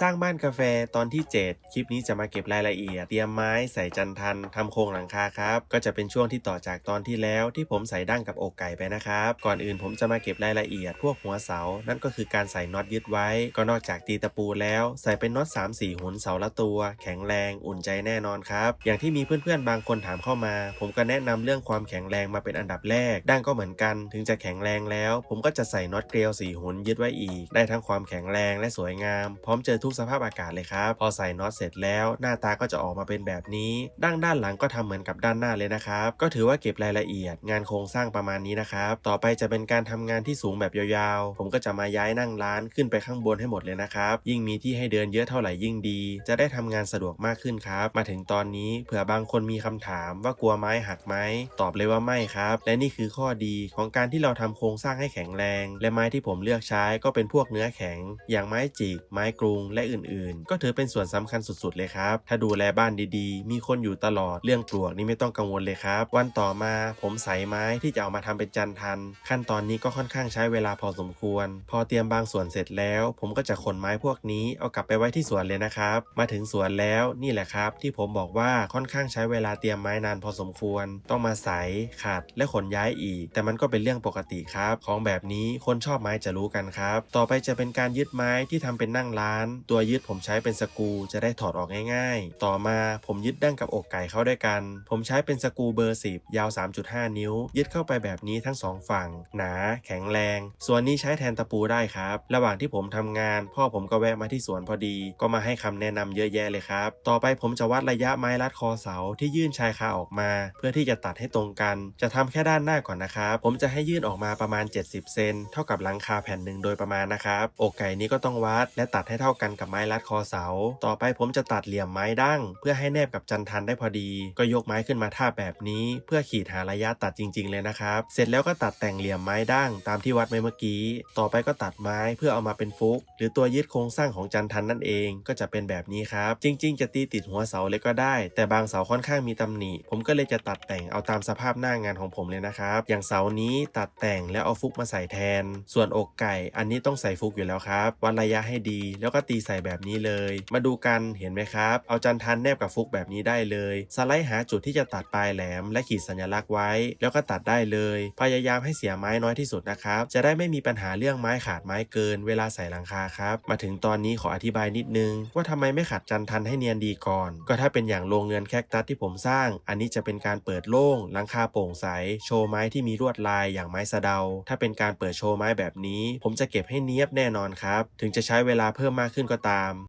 สร้างบ้านกาแฟตอนที่ 7 คลิปนี้จะมาเก็บรายละเอียด เตรียมไม้ใส่จันทันทำโครงหลังคาครับ ก็จะเป็นช่วงที่ต่อจากตอนที่แล้วที่ผมใส่ดั้งกับอกไก่ไปนะครับ ก่อนอื่นผมจะมาเก็บรายละเอียด พวกหัวเสา นั่นก็คือการใส่น็อตยึดไว้ ก็นอกจากตีตะปูแล้ว ใส่เป็นน็อต3 4หุนเสาละตัว แข็งแรงอุ่นใจแน่นอนครับ อย่างที่มีเพื่อนๆบางคนถามเข้ามา ผมก็แนะนำเรื่องความแข็งแรงมาเป็นอันดับแรก ดั้งก็เหมือนกัน ถึงจะแข็งแรงแล้ว ผมก็จะใส่น็อตเกลียวสีหุนยึดไว้อีก ได้ทั้งความแข็งแรงและสวยงาม พร้อมเจอทุกสภาพอากาศเลยครับ พอใส่น็อตเสร็จแล้ว หน้าตาก็จะออกมาเป็นแบบนี้ ดั้งด้านหลังก็ทำเหมือนกับด้านหน้าเลยนะครับ ก็ถือว่าเก็บรายละเอียด งานโครงสร้างประมาณนี้นะครับ ต่อไปจะเป็นการทำงานที่สูงแบบยาวๆ ผมก็จะมาย้ายนั่งร้านขึ้นไปข้างบนให้หมดเลยนะครับ ยิ่งมีที่ให้เดินเยอะเท่าไหร่ยิ่งดี จะได้ทำงานสะดวกมากขึ้นครับ มาถึงตอนนี้เผื่อบางคนมีคำถามว่ากลัวไม้หักไหมตอบเลยว่าไม่ครับ และนี่คือข้อดีของการที่เราทำโครงสร้างให้แข็งแรง และไม้ที่ผมเลือกใช้ก็เป็นพวกเนื้อแข็ง อย่างไม้จิกไม้กรุงและอื่นๆ ก็ถือเป็นส่วนสำคัญสุดๆ เลยครับ ถ้าดูแลบ้านดีๆ มีคนอยู่ตลอดเรื่องปลวกนี่ไม่ต้องกังวลเลยครับ วันต่อมาผมใส่ไม้ที่จะเอามาทำเป็นจันทัน ขั้นตอนนี้ก็ค่อนข้างใช้เวลาพอสมควร พอเตรียมบางส่วนเสร็จแล้ว ผมก็จะขนไม้พวกนี้เอากลับไปไว้ที่สวนเลยนะครับ มาถึงสวนแล้วนี่แหละครับ ที่ผมบอกว่าค่อนข้างใช้เวลาเตรียมไม้นานพอสมควร ต้องมาใส่ขัดและขนย้ายอีก แต่มันก็เป็นเรื่องปกติครับ ของแบบนี้คนชอบไม้จะรู้กันครับ ต่อไปจะเป็นการยึดไม้ที่ทำเป็นนั่งร้านตัวยึดผมใช้เป็นสกูจะได้ถอดออกง่าย ๆ ต่อมาผมยึดดั้งกับอกไก่เข้าด้วยกัน ผมใช้เป็นสกูเบอร์ 10 ยาว 3.5 นิ้ว ยึดเข้าไปแบบนี้ทั้งสองฝั่ง หนา แข็งแรง ส่วนนี้ใช้แทนตะปูได้ครับ ระหว่างที่ผมทำงาน พ่อผมก็แวะมาที่สวนพอดี ก็มาให้คำแนะนำเยอะแยะเลยครับ ต่อไปผมจะวัดระยะไม้ลัดคอเสาที่ยื่นชายคาออกมา เพื่อที่จะตัดให้ตรงกัน จะทำแค่ด้านหน้าก่อนนะครับ ผมจะให้ยื่นออกมาประมาณ 70 เซนเท่ากับหลังคาแผ่นหนึ่งโดยประมาณนะครับ อกไก่นี้ก็ต้องวัดและตัดให้เท่ากันกับไม้ลัดคอเสา ต่อไปผมจะตัดเหลี่ยมไม้ดั้ง เพื่อให้แนบกับจันทันได้พอดี ก็ยกไม้ขึ้นมาท่าแบบนี้ เพื่อขีดหาระยะตัดจริง ๆ เลยนะครับ เสร็จแล้วก็ตัดแต่งเหลี่ยมไม้ดั้งตามที่วัดไปเมื่อกี้ ต่อไปก็ตัดไม้เพื่อเอามาเป็นฟุก หรือตัวยึดโครงสร้างของจันทันนั่นเองก็จะเป็นแบบนี้ครับ จริง ๆ จะตีติดหัวเสาเลยก็ได้ แต่บางเสาค่อนข้างมีตำหนิ ผมก็เลยจะตัดแต่งเอาตามสภาพหน้างานของผมเลยนะครับ อย่างเสานี้ตัดแต่งแล้วเอาฟุกมาใส่แทน ส่วนอกไก่ อันนี้ต้องใส่ฟุกอยู่แล้วครับวัดระยะให้ดี แล้วก็ตีใส่แบบนี้เลย มาดูกันเห็นไหมครับ เอาจันทันแนบกับฟุกแบบนี้ได้เลย สไลด์หาจุดที่จะตัดปลายแหลม และขีดสัญลักษณ์ไว้ แล้วก็ตัดได้เลย พยายามให้เสียไม้น้อยที่สุดนะครับ จะได้ไม่มีปัญหาเรื่องไม้ขาดไม้เกิน เวลาใส่หลังคาครับ มาถึงตอนนี้ขออธิบายนิดนึง ว่าทำไมไม่ขัดจันทันให้เนียนดีก่อน ก็ถ้าเป็นอย่างโรงเรือนแคคตัสที่ผมสร้าง อันนี้จะเป็นการเปิดโล่งหลังคาโปร่งใส โชว์ไม้ที่มีลวดลายอย่างไม้สะเดา ถ้าเป็นการเปิดโชว์ไม้แบบนี้ ผมจะเก็บให้เนียบแน่นอนครับ ถึงจะใช้เวลาเพิ่มมากขึ้นก็ตาม